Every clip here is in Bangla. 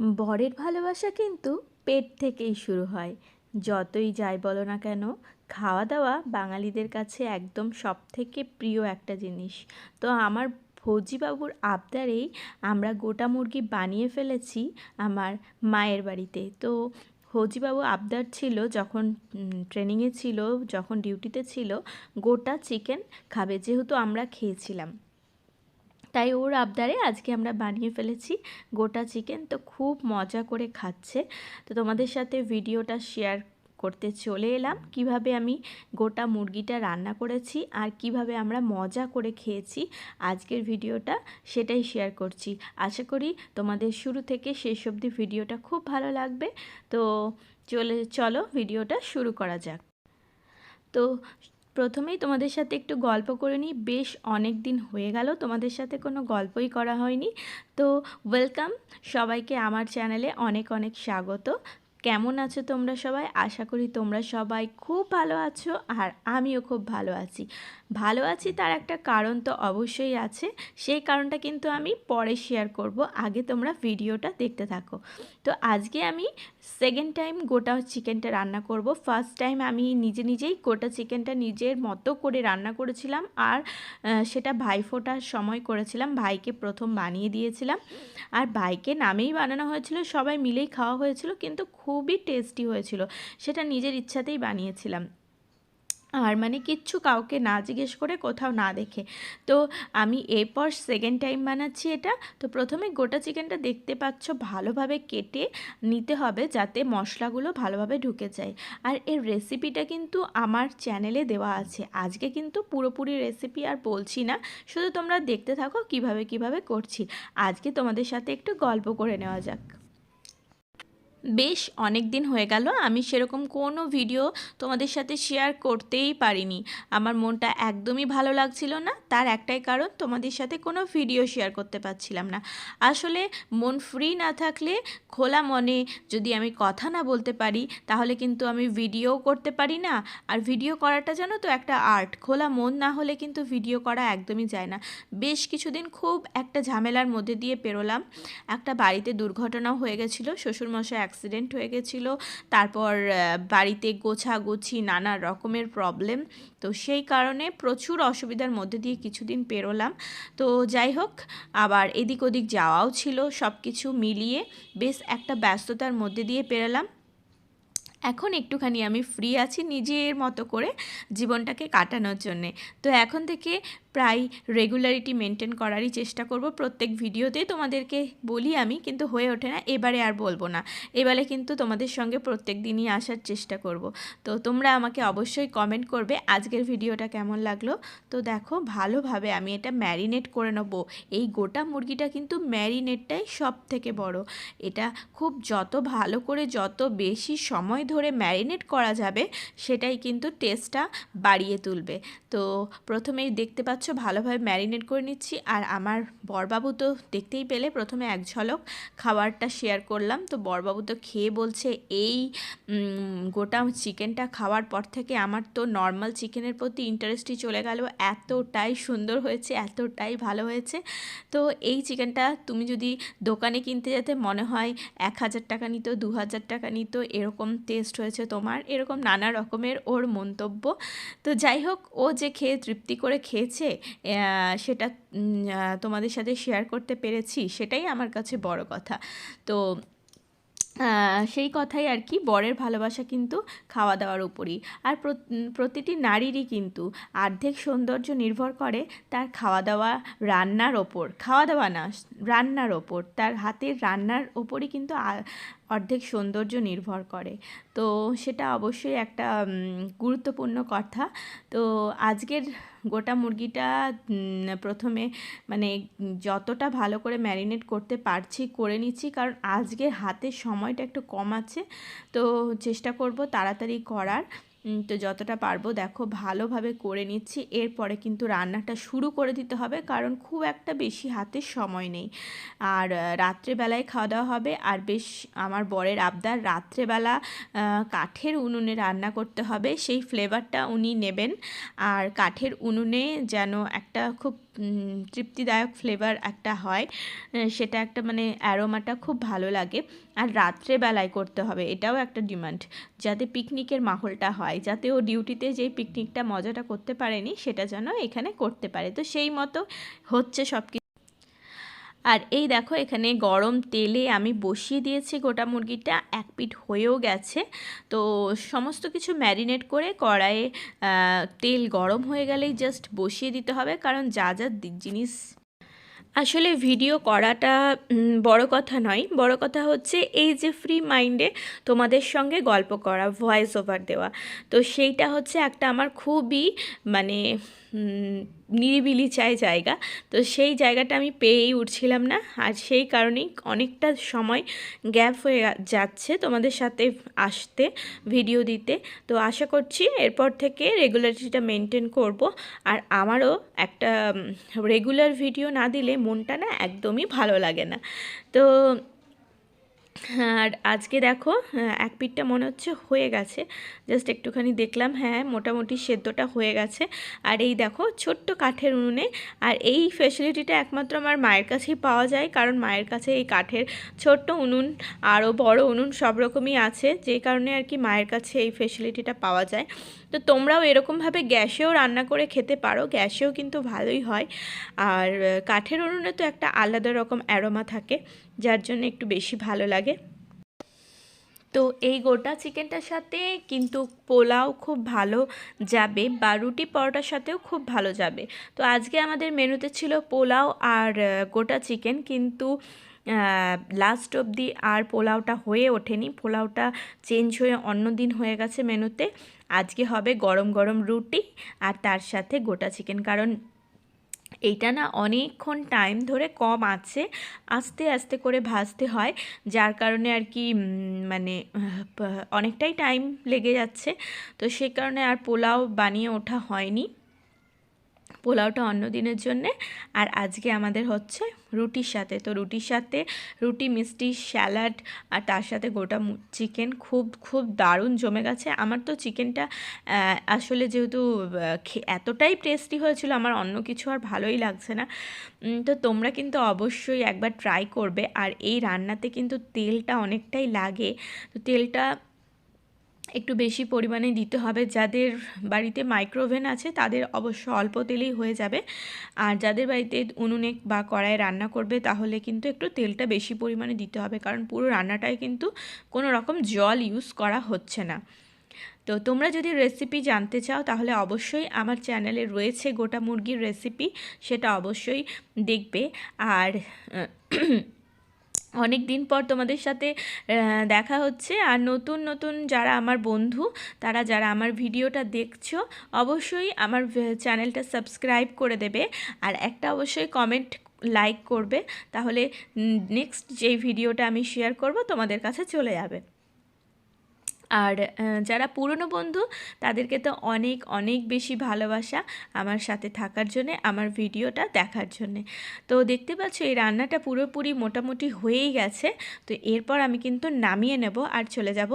বরের ভালোবাসা কিন্তু পেট থেকেই শুরু হয়। যতই যাই বলো না কেন খাওয়া দাওয়া বাঙালিদের কাছে একদম সব থেকে প্রিয় একটা জিনিস। তো আমার ফৌজিবাবুর আবদারেই আমরা গোটা মুরগি বানিয়ে ফেলেছি আমার মায়ের বাড়িতে। তো ফৌজিবাবু আবদার ছিল যখন ট্রেনিংয়ে ছিল, যখন ডিউটিতে ছিল, গোটা চিকেন খাবে যেহেতু আমরা খেয়েছিলাম। তাই ওর আবদারে আজকে আমরা বানিয়ে ফেলেছি গোটা চিকেন। তো খুব মজা করে খাচ্ছে। তো তোমাদের সাথে ভিডিওটা শেয়ার করতে চলে এলাম। কীভাবে আমি গোটা মুরগিটা রান্না করেছি আর কীভাবে আমরা মজা করে খেয়েছি আজকের ভিডিওটা সেটাই শেয়ার করছি। আশা করি তোমাদের শুরু থেকে শেষ অবধি ভিডিওটা খুব ভালো লাগবে। তো চলে, চলো ভিডিওটা শুরু করা যাক। তো প্রথমেই তোমাদের সাথে একটু গল্প করে নিই। বেশ অনেক দিন হয়ে গেল, তোমাদের সাথে কোনো গল্পই করা হয়নি। তো ওয়েলকাম সবাইকে আমার চ্যানেলে অনেক অনেক স্বাগত। কেমন আছো তোমরা সবাই? আশা করি তোমরা সবাই খুব ভালো আছো আর আমিও খুব ভালো আছি। ভালো আছি তার একটা কারণ তো অবশ্যই আছে, সেই কারণটা কিন্তু আমি পরে শেয়ার করব। আগে তোমরা ভিডিওটা দেখতে থাকো। তো আজকে আমি সেকেন্ড টাইম গোটা চিকেনটা রান্না করব। ফার্স্ট টাইম আমি নিজে নিজেই গোটা চিকেনটা নিজের মতো করে রান্না করেছিলাম আর সেটা ভাই ফোটার সময় করেছিলাম। ভাইকে প্রথম বানিয়ে দিয়েছিলাম। আর ভাইকে নামেই বানানো হয়েছিল, সবাই মিলেই খাওয়া হয়েছিল, কিন্তু খুবই টেস্টি হয়েছিল, সেটা নিজের ইচ্ছাতেই বানিয়েছিলাম। আর মানে কিচ্ছু কাউকে না জিজ্ঞেস করে কোথাও না দেখে। তো আমি এরপর সেকেন্ড টাইম বানাচ্ছি এটা। তো প্রথমে গোটা চিকেনটা দেখতে পাচ্ছ ভালোভাবে কেটে নিতে হবে যাতে মশলাগুলো ভালোভাবে ঢুকে যায়। আর এর রেসিপিটা কিন্তু আমার চ্যানেলে দেওয়া আছে। আজকে কিন্তু পুরোপুরি রেসিপি আর বলছি না। শুধু তোমরা দেখতে থাকো কীভাবে কীভাবে করছি। আজকে তোমাদের সাথে একটু গল্প করে নেওয়া যাক। বেশ অনেক দিন হয়ে গেল, আমি সেরকম কোনো ভিডিও তোমাদের সাথে শেয়ার করতেই পারিনি। আমার মনটা একদমই ভালো লাগছিল না, তার একটাই কারণ তোমাদের সাথে কোনো ভিডিও শেয়ার করতে পারছিলাম না। আসলে মন ফ্রি না থাকলে খোলা মনে যদি আমি কথা না বলতে পারি, তাহলে কিন্তু আমি ভিডিও করতে পারি না। আর ভিডিও করাটা জানো তো একটা আর্ট খোলা মন না হলে কিন্তু ভিডিও করা একদমই যায় না। বেশ কিছুদিন খুব একটা ঝামেলার মধ্যে দিয়ে পেরোলাম। একটা বাড়িতে দুর্ঘটনাও হয়ে গেছিল, শ্বশুরমশাই অ্যাক্সিডেন্ট হয়ে গেছিল। তারপর বাড়িতে গোছাগুছি, নানা রকমের প্রবলেম তো সেই কারণে প্রচুর অসুবিধার মধ্যে দিয়ে কিছুদিন পেরোলাম। তো যাই হোক, আবার এদিক ওদিক যাওয়াও ছিল সব কিছু মিলিয়ে বেশ একটা ব্যস্ততার মধ্যে দিয়ে পেরোলাম। এখন একটুখানি আমি ফ্রি আছি নিজের মতো করে জীবনটাকে কাটানোর জন্যে। তো এখন থেকে প্রায় রেগুলারিটি মেনটেন করারই চেষ্টা করব। প্রত্যেক ভিডিওতেই তোমাদেরকে বলি আমি, কিন্তু হয়ে ওঠে না। এবারে আর বলব না। এবারে কিন্তু তোমাদের সঙ্গে প্রত্যেক দিনই আসার চেষ্টা করব। তো তোমরা আমাকে অবশ্যই কমেন্ট করবে আজকের ভিডিওটা কেমন লাগল। তো দেখো, ভালোভাবে আমি এটা ম্যারিনেট করে নেব। এই গোটা মুরগিটা কিন্তু ম্যারিনেটটাই সব থেকে বড়। এটা খুব যত ভালো করে যত বেশি সময় ধরে ম্যারিনেট করা যাবে, সেটাই কিন্তু টেস্টটা বাড়িয়ে তুলবে। তো প্রথমেই দেখতে পাচ্ছ ভালোভাবে ম্যারিনেট করে নিচ্ছি। আর আমার বরবাবু তো দেখতেই পেলে প্রথমে এক ঝলক খাবারটা শেয়ার করলাম। তো বরবাবু তো খেয়ে বলছে, এই গোটা চিকেনটা খাওয়ার পর থেকে আমার তো নর্মাল চিকেনের প্রতি ইন্টারেস্টই চলে গেল। এতটাই সুন্দর হয়েছে, এতটাই ভালো হয়েছে। তো এই চিকেনটা তুমি যদি দোকানে কিনতে যেতে মনে হয় এক হাজার টাকা নিত, দু হাজার টাকা নিত, এরকম টেস্ট হয়েছে তোমার। এরকম নানা রকমের ওর মন্তব্য। তো যাই হোক, ও যে খেয়ে তৃপ্তি করে খেয়েছে সেটা তোমাদের সাথে শেয়ার করতে পেরেছি, সেটাই আমার কাছে বড় কথা। তো সেই কথাই আর কি, বরের ভালোবাসা কিন্তু খাওয়া দাওয়ার উপরই। আর প্রতিটি নারীরই কিন্তু অর্ধেক সৌন্দর্য নির্ভর করে তার খাওয়া দাওয়া রান্নার ওপর। খাওয়া দাওয়া না, রান্নার ওপর, তার হাতের রান্নার ওপরই কিন্তু অর্ধেক সৌন্দর্য নির্ভর করে। তো সেটা অবশ্যই একটা গুরুত্বপূর্ণ কথা। তো আজকের গোটা মুরগিটা প্রথমে মানে যতটা ভালো করে ম্যারিনেট করতে পারছি, করে নিচ্ছি, কারণ আজকে হাতে সময়টা একটু কম আছে। তো চেষ্টা করব তাড়াতাড়ি করার। তো যতটা পারব, দেখো, ভালোভাবে করে নিচ্ছি। এরপরে কিন্তু রান্নাটা শুরু করে দিতে হবে, কারণ খুব একটা বেশি হাতে সময় নেই। আর রাত্রেবেলায় খাওয়া দাওয়া হবে, আর বেশ আমার বরের আবদার, রাত্রেবেলা কাঠের উনুনে রান্না করতে হবে। সেই ফ্লেভারটা উনি নেবেন। আর কাঠের উনুনে যেন একটা খুব তৃপ্তিদায়ক ফ্লেভার একটা হয় সেটা একটা মানে অ্যারোমাটা খুব ভালো লাগে। আর রাত্রেবেলায় করতে হবে, এটাও একটা ডিমান্ড যাতে পিকনিকের মাহলটা হয়, যাতে ও ডিউটিতে যেই পিকনিকটা মজাটা করতে পারেনি, সেটা যেন এখানে করতে পারে। তো সেই মতো হচ্ছে সব আর এই দেখো, এখানে গরম তেলে আমি বসিয়ে দিয়েছি গোটা মুরগিটা, এক পিঠ হয়েও গেছে। তো সমস্ত কিছু ম্যারিনেট করে কড়াইয়ে তেল গরম হয়ে গেলেই জাস্ট বসিয়ে দিতে হবে, কারণ যা যা জিনিস আসলে ভিডিও করাটা বড় কথা নয়। বড় কথা হচ্ছে এই যে ফ্রি মাইন্ডে তোমাদের সঙ্গে গল্প করা ভয়েস ওভার দেওয়া। তো সেইটা হচ্ছে একটা আমার খুবই মানে নিরিবিলি চাই জায়গা। তো সেই জায়গাটা আমি পেয়েই উঠছিলাম না। আর সেই কারণেই অনেকটা সময় গ্যাপ হয়ে যাচ্ছে তোমাদের সাথে আসতে ভিডিও দিতে। তো আশা করছি এরপর থেকে রেগুলারিটিটা মেনটেন করব। আর আমারও একটা রেগুলার ভিডিও না দিলে মনটা না একদমই ভালো লাগে না। তো আর আজকে দেখো আহ, এক পিঠটা মনে হচ্ছে হয়ে গেছে। জাস্ট একটুখানি দেখলাম হ্যাঁ মোটামুটি সেদ্ধটা হয়ে গেছে। আর এই দেখো ছোট্ট কাঠের উনুনে আর এই ফেসিলিটিটা একমাত্র আমার মায়ের কাছেই পাওয়া যায়। কারণ মায়ের কাছে এই কাঠের ছোট্ট উনুন আরও বড় উনুন সব রকমই আছে। যে কারণে আর কি মায়ের কাছে এই ফেসিলিটিটা পাওয়া যায়। তো তোমরাও এরকমভাবে গ্যাসেও রান্না করে খেতে পারো। গ্যাসেও কিন্তু ভালোই হয়। আর কাঠের উনুনে তো একটা আলাদা রকম অ্যারোমা থাকে, যার জন্য একটু বেশি ভালো লাগে। তো এই গোটা চিকেনটার সাথে কিন্তু পোলাও খুব ভালো যাবে বা রুটি পরোটার সাথেও খুব ভালো যাবে। তো আজকে আমাদের মেনুতে ছিল পোলাও আর গোটা চিকেন। কিন্তু লাস্ট অবধি আর পোলাওটা হয়ে ওঠেনি। পোলাওটা চেঞ্জ হয়ে অন্য দিন হয়ে গেছে মেনুতে। আজকে হবে গরম গরম রুটি আর তার সাথে গোটা চিকেন কারণ এইটা না অনেকক্ষণ টাইম ধরে কম আছে, আস্তে আস্তে করে ভাজতে হয়। যার কারণে আর কি মানে অনেকটাই টাইম লেগে যাচ্ছে। তো সে কারণে আর পোলাও বানিয়ে ওঠা হয়নি। পোলাওটা অন্য দিনের জন্যে। আর আজকে আমাদের হচ্ছে রুটির সাথে। তো রুটির সাথে রুটি, মিষ্টি, স্যালাড আর তার সাথে গোটা চিকেন খুব খুব দারুণ জমে গেছে। আমার তো চিকেনটা আসলে যেহেতু এতটাই টেস্টি হয়েছিল, আমার অন্য কিছু আর ভালোই লাগছে না। তো তোমরা কিন্তু অবশ্যই একবার ট্রাই করবে। আর এই রান্নাতে কিন্তু তেলটা অনেকটাই লাগে। তো তেলটা একটু বেশি পরিমাণে দিতে হবে। যাদের বাড়িতে মাইক্রোওভেন আছে, তাদের অবশ্য অল্প তেলেই হয়ে যাবে। আর যাদের বাড়িতে উনুনে বা কড়াইয়ে রান্না করবে, তাহলে কিন্তু একটু তেলটা বেশি পরিমাণে দিতে হবে। কারণ পুরো রান্নাটায় কিন্তু কোনো রকম জল ইউজ করা হচ্ছে না। তো তোমরা যদি রেসিপি জানতে চাও, তাহলে অবশ্যই আমার চ্যানেলে রয়েছে গোটা মুরগির রেসিপি সেটা অবশ্যই দেখবে। আর অনেক দিন পর তোমাদের সাথে দেখা হচ্ছে। আর নতুন নতুন যারা আমার বন্ধু, তারা যারা আমার ভিডিওটা দেখছ, অবশ্যই আমার চ্যানেলটা সাবস্ক্রাইব করে দেবে। আর একটা অবশ্যই কমেন্ট লাইক করবে। তাহলে নেক্সট যেই ভিডিওটা আমি শেয়ার করব, তোমাদের কাছে চলে যাবে। আর যারা পুরনো বন্ধু, তাদেরকে তো অনেক অনেক বেশি ভালোবাসা আমার সাথে থাকার জন্যে, আমার ভিডিওটা দেখার জন্যে। তো দেখতে পাচ্ছ, এই রান্নাটা পুরোপুরি মোটামুটি হয়েই গেছে। তো এরপর আমি কিন্তু নামিয়ে নেব আর চলে যাব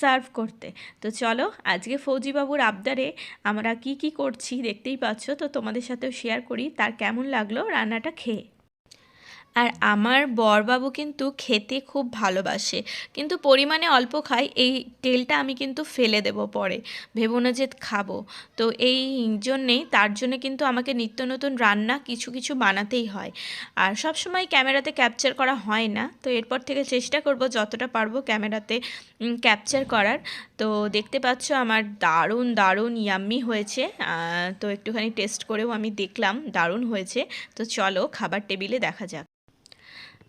সার্ভ করতে। তো চলো, আজকে ফৌজিবাবুর আবদারে আমরা কি কি করছি দেখতেই পাচ্ছ। তো তোমাদের সাথেও শেয়ার করি, তার কেমন লাগল রান্নাটা খেয়ে। আর আমার বরবাবু কিন্তু খেতে খুব ভালোবাসে। কিন্তু পরিমাণে অল্প খায় এই তেলটা আমি কিন্তু ফেলে দেব পরে। ভেবো না যে খাব। তো এই জন্যেই তার জন্য কিন্তু আমাকে নিত্য নতুন রান্না কিছু কিছু বানাতেই হয়। আর সব সময় ক্যামেরাতে ক্যাপচার করা হয় না। তো এরপর থেকে চেষ্টা করব যতটা পারব ক্যামেরাতে ক্যাপচার করার। তো দেখতে পাচ্ছ আমার দারুণ দারুণ ইয়াম্মি হয়েছে। তো একটুখানি টেস্ট করেও আমি দেখলাম দারুণ হয়েছে। তো চলো খাবার টেবিলে দেখা যাক।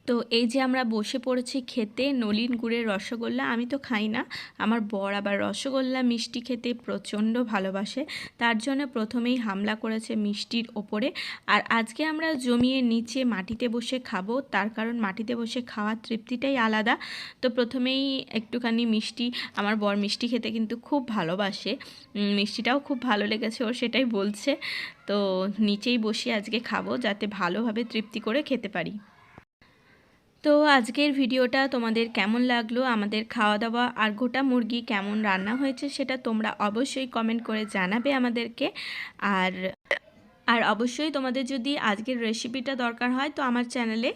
তো এই যে আমরা বসে পড়েছি খেতে নলিন গুড়ের রসগোল্লা, আমি তো খাই না। আমার বর আবার রসগোল্লা মিষ্টি খেতে প্রচণ্ড ভালোবাসে। তার জন্য প্রথমেই হামলা করেছে মিষ্টির ওপরে। আর আজকে আমরা জমিয়ে নিচে মাটিতে বসে খাব। তার কারণ মাটিতে বসে খাওয়ার তৃপ্তিটাই আলাদা। তো প্রথমেই একটুখানি মিষ্টি, আমার বর মিষ্টি খেতে কিন্তু খুব ভালোবাসে। মিষ্টিটাও খুব ভালো লেগেছে ওর সেটাই বলছে। তো নিচেই বসে আজকে খাব যাতে ভালোভাবে তৃপ্তি করে খেতে পারি। তো আজকের ভিডিওটা তোমাদের কেমন লাগল? আমাদের খাওয়া দাওয়া আর গোটা মুরগি কেমন রান্না হয়েছে সেটা তোমরা অবশ্যই কমেন্ট করে জানাবে আমাদেরকে। আর আর অবশ্যই তোমাদের যদি আজকের রেসিপিটা দরকার হয় তো আমার চ্যানেলে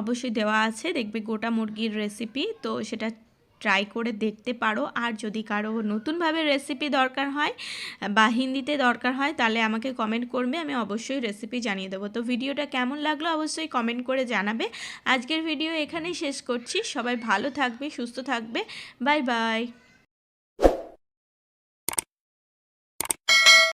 অবশ্যই দেওয়া আছে। দেখবে গোটা মুরগির রেসিপি তো সেটা ট্রাই করে দেখতে পারো। আর যদি কারও নতুনভাবে রেসিপি দরকার হয় বা হিন্দিতে দরকার হয়, তাহলে আমাকে কমেন্ট করবে, আমি অবশ্যই রেসিপি জানিয়ে দেবো। তো ভিডিওটা কেমন লাগল অবশ্যই কমেন্ট করে জানাবে। আজকের ভিডিও এখানেই শেষ করছি। সবাই ভালো থাকবে, সুস্থ থাকবে। Bye bye